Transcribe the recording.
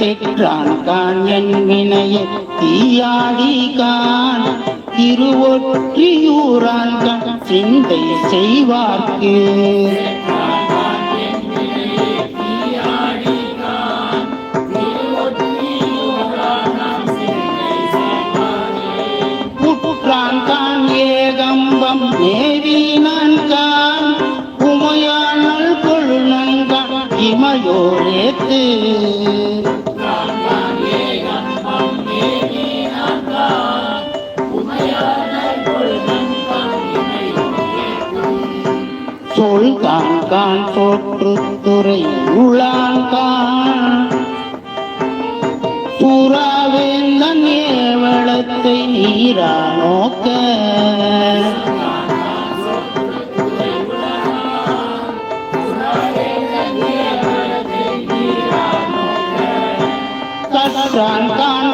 செற்றான் கான் என் வினையை தீயாடி கான் திருவொற்றியூரான் கண் சிந்தை செய்வார்க்கு. உற்றான் கான் ஏகம்பம் கான் உமையானல் கொழுநங்கான் இமையோரேத்து சொல்தான் கான் தோற்று துறை உளான் புறாவேந்தன் ஏவளத்தை நீரா நோக்க. கற்றான் கான்